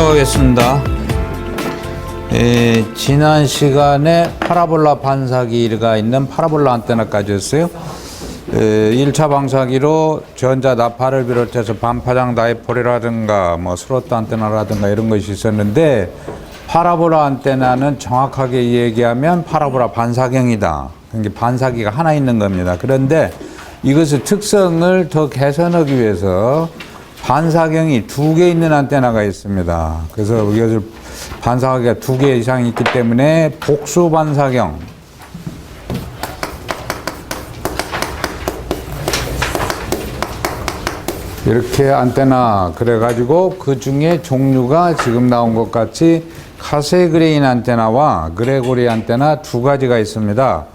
시작하겠습니다. 에, 지난 시간에 파라볼라 반사기가 있는 파라볼라 안테나까지였어요. 에, 1차 방사기로 전자 나파를 비롯해서 반파장 다이폴이라든가 뭐 스로트 안테나라든가 이런 것이 있었는데 파라볼라 안테나는 정확하게 얘기하면 파라볼라 반사경이다. 그러니까 반사기가 하나 있는 겁니다. 그런데 이것의 특성을 더 개선하기 위해서 반사경이 두 개 있는 안테나가 있습니다. 그래서 이것을 반사기가 두 개 이상 있기 때문에 복수 반사경. 이렇게 안테나 그래가지고 그 중에 종류가 지금 나온 것 같이 카세그레인 안테나와 그레고리 안테나 두 가지가 있습니다.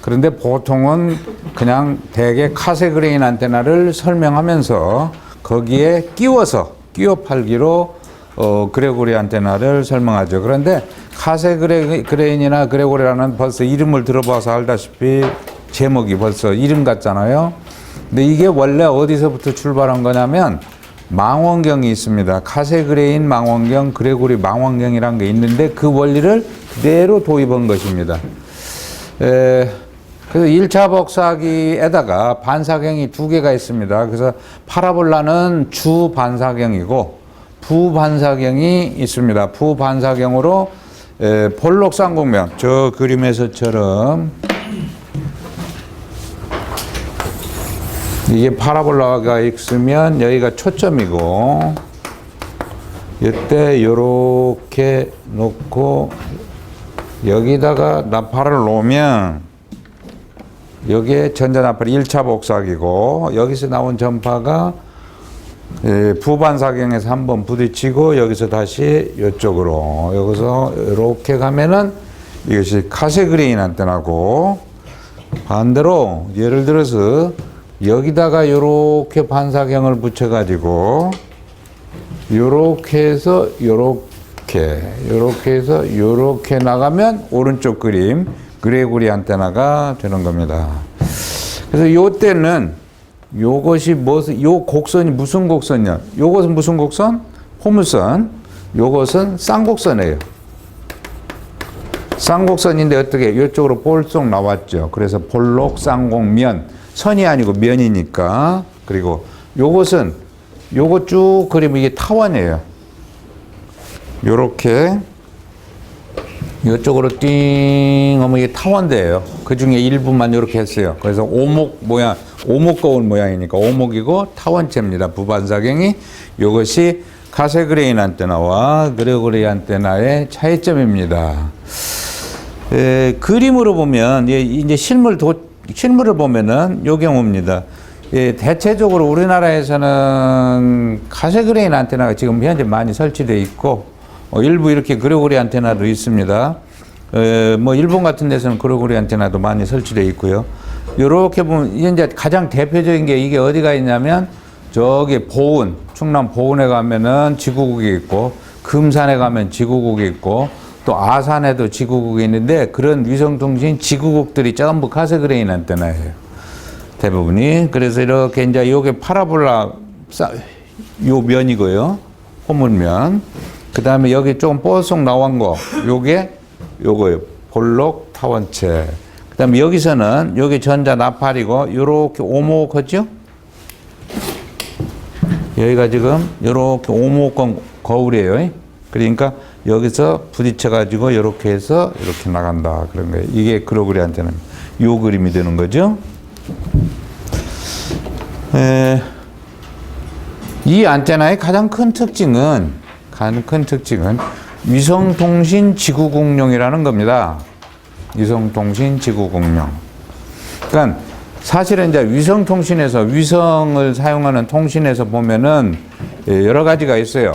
그런데 보통은 그냥 대개 카세그레인 안테나를 설명하면서 거기에 끼워서 끼워 팔기로 어, 그레고리 안테나를 설명하죠. 그런데 카세그레인이나 그레고리라는 벌써 이름을 들어봐서 알다시피 제목이 벌써 이름 같잖아요. 근데 이게 원래 어디서부터 출발한 거냐면 망원경이 있습니다. 카세 그레인 망원경, 그레고리 망원경이라는 게 있는데 그 원리를 그대로 도입한 것입니다. 에, 그래서 1차 복사기에다가 반사경이 두 개가 있습니다. 그래서 파라볼라는 주 반사경이고 부반사경이 있습니다. 부반사경으로 에, 볼록 쌍곡면 저 그림에서처럼 이게 파라볼라가 있으면 여기가 초점이고 이때 요렇게 놓고 여기다가 나파를 놓으면 여기에 전자나팔 1차 복사기고 여기서 나온 전파가 예, 부반사경에서 한번 부딪히고 여기서 다시 이쪽으로. 여기서 이렇게 가면은 이것이 카세그레인 안테나고 반대로 예를 들어서 여기다가 이렇게 반사경을 붙여가지고 요렇게 해서 요렇게 요렇게 해서 요렇게 나가면 오른쪽 그림 그레고리 안테나가 되는 겁니다. 그래서 요 때는 요것이 무슨 요 곡선이 무슨 곡선이냐? 요것은 무슨 곡선? 포물선. 요것은 쌍곡선이에요. 쌍곡선인데 어떻게 이쪽으로 볼속 나왔죠. 그래서 볼록 쌍곡면 선이 아니고 면이니까 그리고 요것은 요것 쭉 그리면 이게 타원이에요. 요렇게 이쪽으로 띵 하면 이게 타원대예요. 그 중에 일부만 이렇게 했어요. 그래서 오목 모양, 오목 거울 모양이니까 오목이고 타원체입니다. 부반사경이 이것이 카세그레인 안테나와 그레고리 안테나의 차이점입니다. 에, 그림으로 보면 예, 이제 실물 도, 실물을 보면은 요 경우입니다. 예, 대체적으로 우리나라에서는 카세그레인 안테나가 지금 현재 많이 설치되어 있고 어, 일부 이렇게 그레고리 안테나도 있습니다. 에, 뭐 일본 같은 데서는 그레고리 안테나도 많이 설치되어 있고요. 이렇게 보면 이제 가장 대표적인 게 이게 어디가 있냐면 저기 보은 충남 보은에 가면은 지구국이 있고 금산에 가면 지구국이 있고 또 아산에도 지구국이 있는데 그런 위성통신 지구국들이 전부 카세그레인 안테나예요. 대부분이 그래서 이렇게 이제 요게 파라볼라 싸- 요 면이고요. 호물면. 그 다음에 여기 조금 뽀송 나온 거, 요게 요거예요. 볼록 타원체. 그 다음에 여기서는 여기 전자 나팔이고 요렇게 오목하죠? 여기가 지금 요렇게 오목건 거울이에요. 그러니까 여기서 부딪혀 가지고 이렇게 해서 이렇게 나간다 그런 거예요. 이게 그로그리한테는 요 그림이 되는 거죠. 에, 이 안테나의 가장 큰 특징은 가장 큰 특징은 위성통신 지구공룡이라는 겁니다. 위성통신 지구공룡. 그러니까 사실은 이제 위성통신에서 위성을 사용하는 통신에서 보면은 예, 여러 가지가 있어요.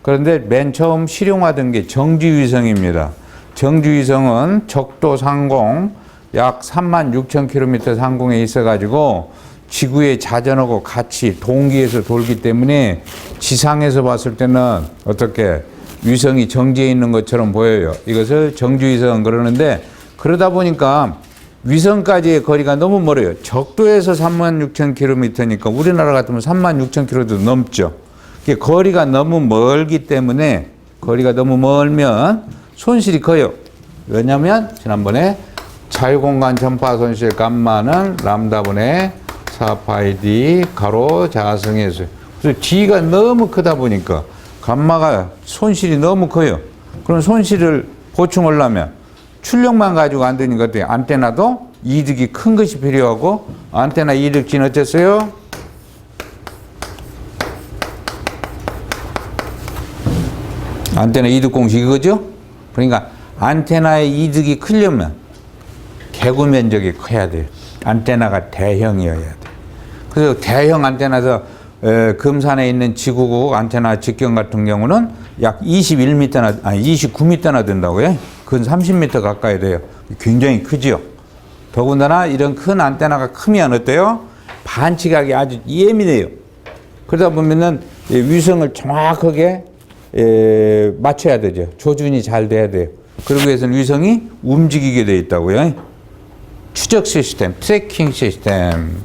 그런데 맨 처음 실용화된 게 정지위성입니다. 정지위성은 적도 상공 약 3만 6천 킬로미터 상공에 있어가지고 지구의 자전하고 같이 동기에서 돌기 때문에 지상에서 봤을 때는 어떻게 위성이 정지해 있는 것처럼 보여요. 이것을 정지위성 그러는데 그러다 보니까 위성까지의 거리가 너무 멀어요. 적도에서 3만 6천 킬로미터니까 우리나라 같으면 3만 6천 킬로도 넘죠. 거리가 너무 멀기 때문에 거리가 너무 멀면 손실이 커요. 왜냐면 지난번에 자유공간 전파 손실 감마는 람다분의 4파이 d 가로 자승해서 그래서 D가 너무 크다 보니까 감마가 손실이 너무 커요. 그럼 손실을 보충하려면 출력만 가지고 안 되는 것 같아요. 안테나도 이득이 큰 것이 필요하고 안테나 이득진 어땠어요? 안테나 이득 공식 이거죠? 그러니까 안테나의 이득이 크려면 개구 면적이 커야 돼요. 안테나가 대형이어야 돼. 그래서 대형 안테나에서 에, 금산에 있는 지구국 안테나 직경 같은 경우는 약 21m나 아니 29m나 된다고요. 근 30m 가까이 돼요. 굉장히 크지요. 더군다나 이런 큰 안테나가 크면 어때요? 반칙하기 아주 예민해요. 그러다 보면은 이 위성을 정확하게 에, 맞춰야 되죠. 조준이 잘 돼야 돼요. 그러기 위해서는 위성이 움직이게 돼 있다고요. 추적 시스템, 트래킹 시스템.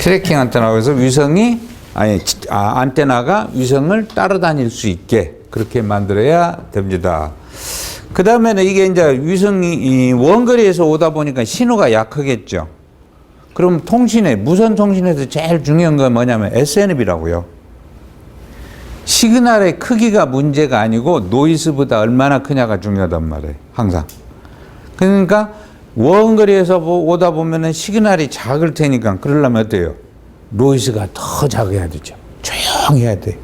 트래킹 안테나고 해서 위성이 아니 지- 아, 안테나가 위성을 따라다닐 수 있게 그렇게 만들어야 됩니다. 그 다음에는 이게 이제 위성이 이 원거리에서 오다 보니까 신호가 약하겠죠. 그럼 통신에 무선 통신에서 제일 중요한 건 뭐냐면 SNF라고요. 시그널의 크기가 문제가 아니고 노이즈보다 얼마나 크냐가 중요하단 말이에요. 항상. 그러니까 원거리에서 보- 오다 보면은 시그널이 작을 테니까 그러려면 어때요? 노이즈가 더 작아야 되죠. 조용히 해야 돼.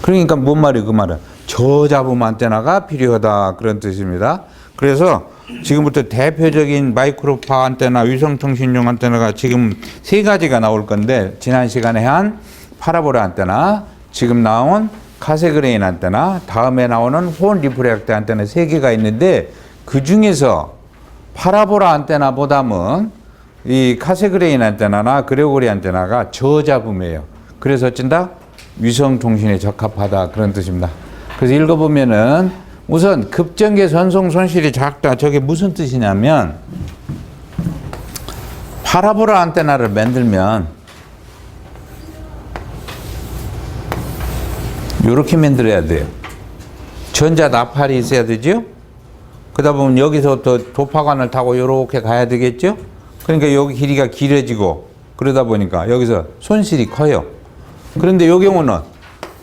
그러니까 뭔 말이에요? 그 말은 저잡음 안테나가 필요하다 그런 뜻입니다. 그래서 지금부터 대표적인 마이크로파 안테나, 위성통신용 안테나가 지금 세 가지가 나올 건데 지난 시간에 한 파라보라 안테나, 지금 나온 카세그레인 안테나, 다음에 나오는 혼 리프렉터 안테나 세 개가 있는데 그 중에서 파라보라 안테나보다는 이 카세그레인 안테나나 그레고리 안테나가 저잡음이에요. 그래서 어쩐다? 위성 통신에 적합하다 그런 뜻입니다. 그래서 읽어보면은 우선 급전개 전송 손실이 작다. 저게 무슨 뜻이냐면 파라보라 안테나를 만들면 이렇게 만들어야 돼요. 전자 나팔이 있어야 되죠? 그러다 보면 여기서부터 도파관을 타고 이렇게 가야 되겠죠? 그러니까 여기 길이가 길어지고 그러다 보니까 여기서 손실이 커요. 그런데 요 경우는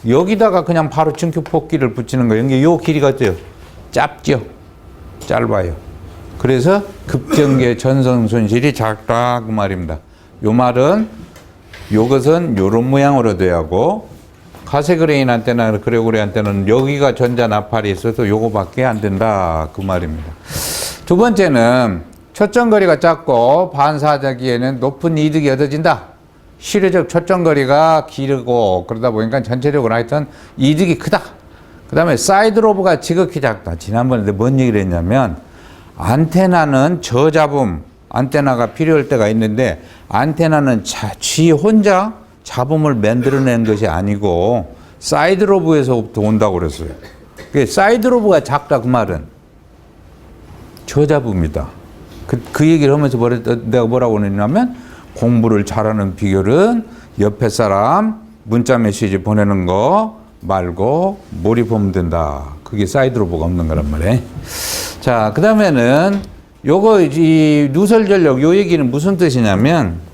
여기다가 그냥 바로 증큐폭기를 붙이는 거예요. 이게 요 길이가 어때요? 짧죠? 짧아요. 그래서 급전개 전선 손실이 작다 그 말입니다. 요 말은 요것은 요런 모양으로 돼야 하고 카세그레인 안테나, 그레고리 안테나는 여기가 전자 나팔이 있어서 요거밖에 안 된다 그 말입니다. 두 번째는 초점거리가 작고 반사자기에는 높은 이득이 얻어진다. 실효적 초점거리가 길고 그러다 보니까 전체적으로 하여튼 이득이 크다. 그 다음에 사이드 로브가 지극히 작다. 지난번에 뭔 얘기를 했냐면 안테나는 저잡음 안테나가 필요할 때가 있는데 안테나는 자, 지 혼자 잡음을 만들어낸 것이 아니고 사이드 로브에서부터 온다고 그랬어요. 그 사이드 로브가 작다 그 말은 저잡음이다. 그, 그 얘기를 하면서 뭐랬, 내가 뭐라고 했냐면 공부를 잘하는 비결은 옆에 사람 문자 메시지 보내는 거 말고 몰입하면 된다. 그게 사이드 로브가 없는 거란 말이에요. 자, 그 다음에는 요거 이 누설 전력 요 얘기는 무슨 뜻이냐면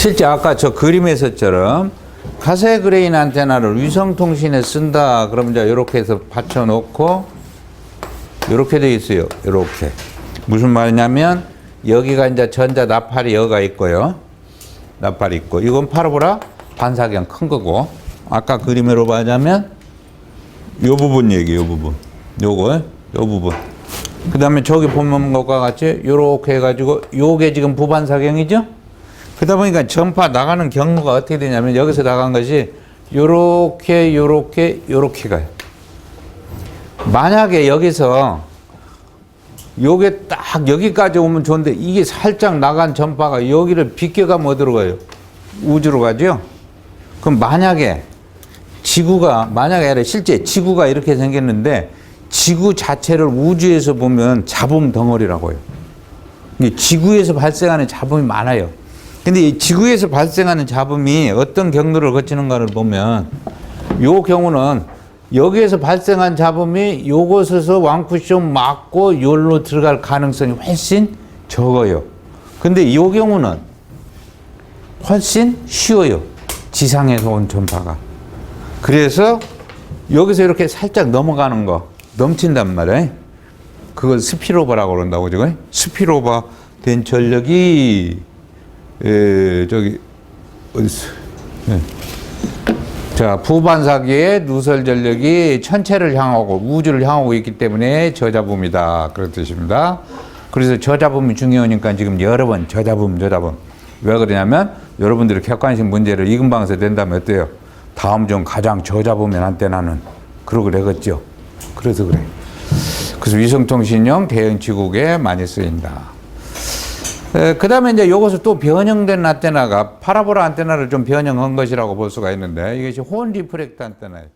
실제 아까 저 그림에서처럼 가세그레인 안테나를 위성통신에 쓴다. 그러면 이제 이렇게 해서 받쳐놓고 이렇게 돼 있어요. 이렇게 무슨 말이냐면 여기가 이제 전자 나팔이 여가 있고요. 나팔이 있고 이건 파라보라 반사경 큰 거고 아까 그림으로 보자면 요 부분 얘기 요 부분 요거 요 부분 그 다음에 저기 보면 것과 같이 요렇게 해가지고 요게 지금 부반사경이죠 그러다 보니까 전파 나가는 경로가 어떻게 되냐면 여기서 나간 것이 요렇게 요렇게 요렇게 가요 만약에 여기서 요게 딱 여기까지 오면 좋은데 이게 살짝 나간 전파가 여기를 비껴가면 어디로 가요? 우주로 가죠? 그럼 만약에 지구가 만약에 아니라 실제 지구가 이렇게 생겼는데 지구 자체를 우주에서 보면 잡음 덩어리라고 해요. 이게 지구에서 발생하는 잡음이 많아요. 근데 이 지구에서 발생하는 잡음이 어떤 경로를 거치는가를 보면 요 경우는 여기에서 발생한 잡음이 요곳에서 왕쿠션 맞고 요로 들어갈 가능성이 훨씬 적어요. 근데 요 경우는 훨씬 쉬워요. 지상에서 온 전파가. 그래서 여기서 이렇게 살짝 넘어가는 거 넘친단 말이에요. 그걸 스피로바라고 그런다고 지금 스피로바 된 전력이 에, 저기 어디 있어? 예. 자 부반사기의 누설 전력이 천체를 향하고 우주를 향하고 있기 때문에 저잡음이다 그런 뜻입니다. 그래서 저잡음이 중요하니까 지금 여러 번 저잡음 저잡음 왜 그러냐면 여러분들이 객관식 문제를 이근방에서 낸다면 어때요? 다음 중 가장 저잡으면 한때 나는 그러고 그랬겠죠. 그래서 그래. 그래서 위성통신용 대응지국에 많이 쓰인다. 그 다음에 이제 이것을 또 변형된 안테나가 파라보라 안테나를 좀 변형한 것이라고 볼 수가 있는데 이것이 혼 리프렉트 안테나예요.